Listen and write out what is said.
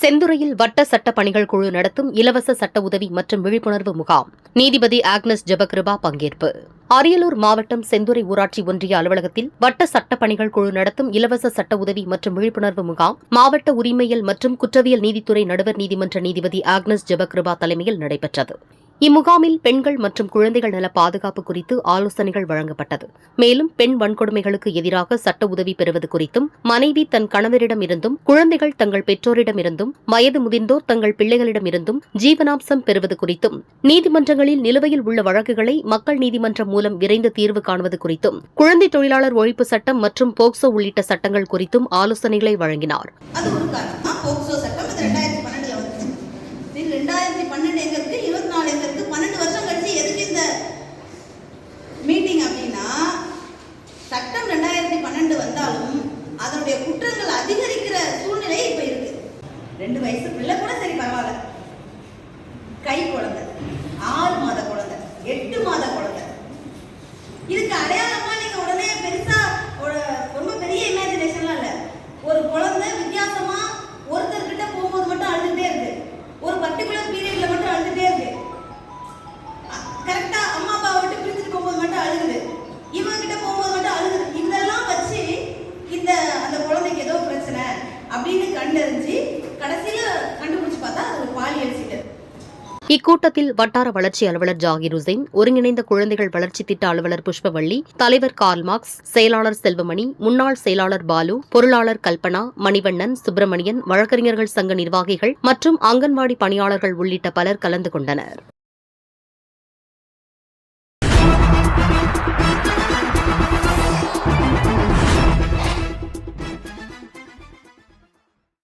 செந்துறையில் வட்ட சட்ட பணிகள் குழு நடத்தும் இலவச சட்ட உதவி மற்றும் விழிப்புணர்வு முகாம். நீதிபதி ஆக்னஸ் ஜெபகிருபா பங்கேற்பு. அரியலூர் மாவட்டம் செந்துறை ஊராட்சி ஒன்றிய அலுவலகத்தில் வட்ட சட்ட பணிகள் குழு நடத்தும் இலவச சட்ட உதவி மற்றும் விழிப்புணர்வு முகாம் மாவட்ட உரிமையல் மற்றும் குற்றவியல் நீதித்துறை நடுவர் நீதிமன்ற நீதிபதி ஆக்னஸ் ஜபக்ருபா தலைமையில் நடைபெற்றது. இம்முகாமில் பெண்கள் மற்றும் குழந்தைகள் நல பாதுகாப்பு குறித்து ஆலோசனைகள் வழங்கப்பட்டது. மேலும் பெண் வன்கொடுமைகளுக்கு எதிராக சட்ட உதவி பெறுவது குறித்தும் மனைவி தன் கணவரிடமிருந்தும் குழந்தைகள் தங்கள் பெற்றோரிடமிருந்தும் வயது முதிர்ந்தோர் தங்கள் பிள்ளைகளிடமிருந்தும் ஜீவனாம்சம் பெறுவது குறித்தும் நீதிமன்றங்களில் நிலுவையில் உள்ள வழக்குகளை மக்கள் நீதிமன்றம் மூலம் விரைந்து தீர்வு காணுவது குறித்தும் குழந்தை தொழிலாளர் ஒழிப்பு சட்டம் மற்றும் போக்சோ உள்ளிட்ட சட்டங்கள் குறித்தும் ஆலோசனைகளை வழங்கினார். ரெண்டாயிரத்தி பன்னெண்டு ரெண்டு வயசு பிள்ளை கூட சரி பரவாயில்ல. கை குழந்தை ஆறு மாத குழந்தை எட்டு மாத குழந்தை. இக்கூட்டத்தில் வட்டார வளர்ச்சி அலுவலர் ஜாகிர் உசேன் ஒருங்கிணைந்த குழந்தைகள் வளர்ச்சி திட்ட அலுவலர் புஷ்பவள்ளி தலைவர் கார்ல்மார்க்ஸ் செயலாளர் செல்வமணி முன்னாள் செயலாளர் பாலு பொருளாளர் கல்பனா மணிவண்ணன் சுப்பிரமணியன் வழக்கறிஞர்கள் சங்க நிர்வாகிகள் மற்றும் அங்கன்வாடி பணியாளர்கள் உள்ளிட்ட பலர் கலந்து கொண்டனர்.